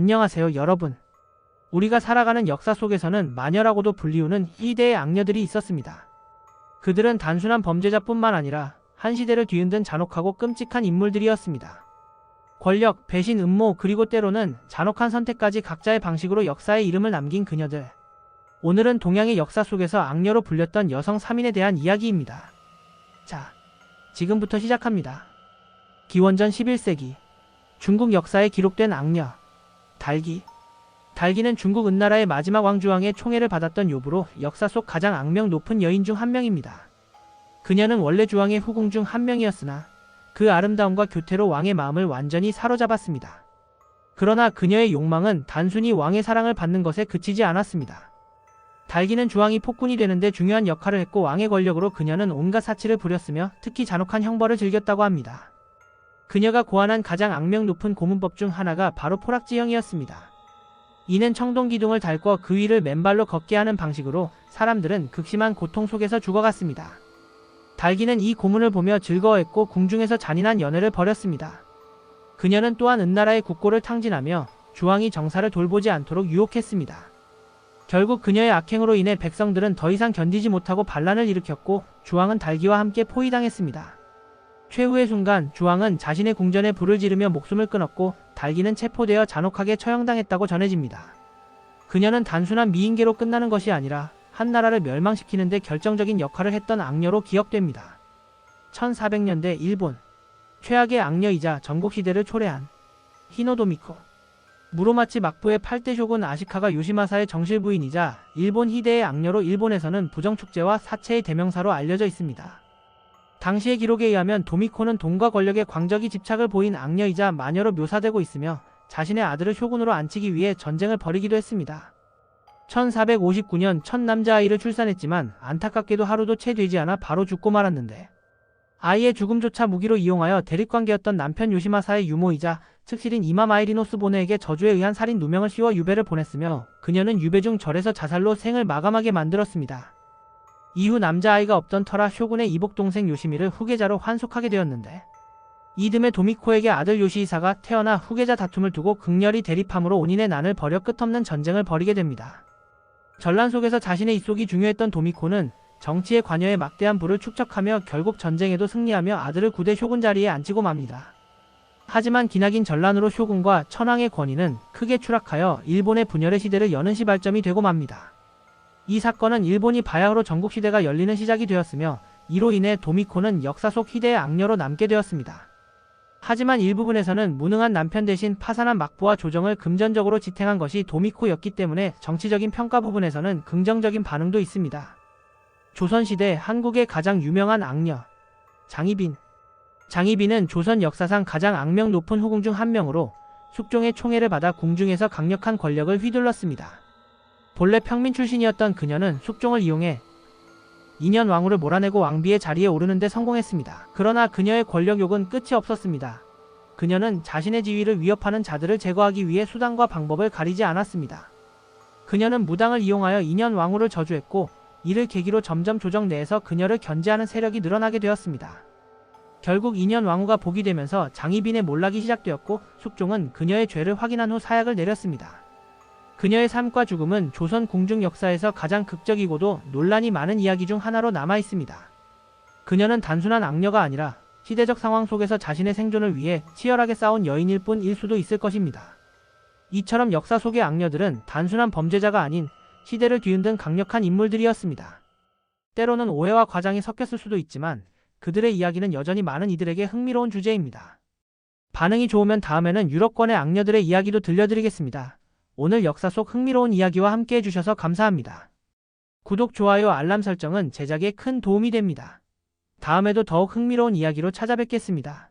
안녕하세요, 여러분. 우리가 살아가는 역사 속에서는 마녀라고도 불리우는 희대의 악녀들이 있었습니다. 그들은 단순한 범죄자뿐만 아니라 한 시대를 뒤흔든 잔혹하고 끔찍한 인물들이었습니다. 권력, 배신, 음모, 그리고 때로는 잔혹한 선택까지 각자의 방식으로 역사에 이름을 남긴 그녀들. 오늘은 동양의 역사 속에서 악녀로 불렸던 여성 3인에 대한 이야기입니다. 자, 지금부터 시작합니다. 기원전 11세기 중국 역사에 기록된 악녀 달기 달기는 중국 은나라의 마지막 왕주왕의 총애를 받았던 요부로 역사 속 가장 악명 높은 여인 중 한 명입니다. 그녀는 원래 주왕의 후궁 중 한 명이었으나 그 아름다움과 교태로 왕의 마음을 완전히 사로잡았습니다. 그러나 그녀의 욕망은 단순히 왕의 사랑을 받는 것에 그치지 않았습니다. 달기는 주왕이 폭군이 되는데 중요한 역할을 했고 왕의 권력으로 그녀는 온갖 사치를 부렸으며 특히 잔혹한 형벌을 즐겼다고 합니다. 그녀가 고안한 가장 악명 높은 고문법 중 하나가 바로 포락지형이었습니다. 이는 청동기둥을 닳고 그 위를 맨발로 걷게 하는 방식으로 사람들은 극심한 고통 속에서 죽어갔습니다. 달기는 이 고문을 보며 즐거워했고 궁중에서 잔인한 연애를 벌였습니다. 그녀는 또한 은나라의 국고를 탕진하며 주왕이 정사를 돌보지 않도록 유혹했습니다. 결국 그녀의 악행으로 인해 백성들은 더 이상 견디지 못하고 반란을 일으켰고 주왕은 달기와 함께 포위당했습니다. 최후의 순간 주왕은 자신의 궁전에 불을 지르며 목숨을 끊었고 달기는 체포되어 잔혹하게 처형당했다고 전해집니다. 그녀는 단순한 미인계로 끝나는 것이 아니라 한 나라를 멸망시키는 데 결정적인 역할을 했던 악녀로 기억됩니다. 1400년대 일본 최악의 악녀이자 전국시대를 초래한 히노도미코 무로마치 막부의 8대 쇼군 아시카가 요시마사의 정실 부인이자 일본 희대의 악녀로 일본에서는 부정축제와 사체의 대명사로 알려져 있습니다. 당시의 기록에 의하면 도미코는 돈과 권력에 광적이 집착을 보인 악녀이자 마녀로 묘사되고 있으며 자신의 아들을 쇼군으로 앉히기 위해 전쟁을 벌이기도 했습니다. 1459년 첫 남자아이를 출산했지만 안타깝게도 하루도 채 되지 않아 바로 죽고 말았는데 아이의 죽음조차 무기로 이용하여 대립관계였던 남편 요시마사의 유모이자 측실인 이마 마이리노스 보네에게 저주에 의한 살인 누명을 씌워 유배를 보냈으며 그녀는 유배 중 절에서 자살로 생을 마감하게 만들었습니다. 이후 남자아이가 없던 터라 쇼군의 이복 동생 요시미를 후계자로 환속하게 되었는데 이듬해 도미코에게 아들 요시이사가 태어나 후계자 다툼을 두고 극렬히 대립함으로 온인의 난을 벌여 끝없는 전쟁을 벌이게 됩니다. 전란 속에서 자신의 입속이 중요했던 도미코는 정치에 관여해 막대한 부를 축적하며 결국 전쟁에도 승리하며 아들을 구대 쇼군 자리에 앉히고 맙니다. 하지만 기나긴 전란으로 쇼군과 천황의 권위는 크게 추락하여 일본의 분열의 시대를 여는 시발점이 되고 맙니다. 이 사건은 일본이 바야흐로 전국시대가 열리는 시작이 되었으며 이로 인해 도미코는 역사 속 희대의 악녀로 남게 되었습니다. 하지만 일부분에서는 무능한 남편 대신 파산한 막부와 조정을 금전적으로 지탱한 것이 도미코였기 때문에 정치적인 평가 부분에서는 긍정적인 반응도 있습니다. 조선시대 한국의 가장 유명한 악녀 장희빈 장희빈은 조선 역사상 가장 악명 높은 후궁 중 한 명으로 숙종의 총애를 받아 궁중에서 강력한 권력을 휘둘렀습니다. 본래 평민 출신이었던 그녀는 숙종을 이용해 2년 왕후를 몰아내고 왕비의 자리에 오르는데 성공했습니다. 그러나 그녀의 권력욕은 끝이 없었습니다. 그녀는 자신의 지위를 위협하는 자들을 제거하기 위해 수단과 방법을 가리지 않았습니다. 그녀는 무당을 이용하여 2년 왕후를 저주했고 이를 계기로 점점 조정 내에서 그녀를 견제하는 세력이 늘어나게 되었습니다. 결국 2년 왕후가 복이 되면서 장희빈의 몰락이 시작되었고 숙종은 그녀의 죄를 확인한 후 사약을 내렸습니다. 그녀의 삶과 죽음은 조선 궁중 역사에서 가장 극적이고도 논란이 많은 이야기 중 하나로 남아 있습니다. 그녀는 단순한 악녀가 아니라 시대적 상황 속에서 자신의 생존을 위해 치열하게 싸운 여인일 뿐일 수도 있을 것입니다. 이처럼 역사 속의 악녀들은 단순한 범죄자가 아닌 시대를 뒤흔든 강력한 인물들이었습니다. 때로는 오해와 과장이 섞였을 수도 있지만 그들의 이야기는 여전히 많은 이들에게 흥미로운 주제입니다. 반응이 좋으면 다음에는 유럽권의 악녀들의 이야기도 들려드리겠습니다. 오늘 역사 속 흥미로운 이야기와 함께 해주셔서 감사합니다. 구독, 좋아요, 알람 설정은 제작에 큰 도움이 됩니다. 다음에도 더욱 흥미로운 이야기로 찾아뵙겠습니다.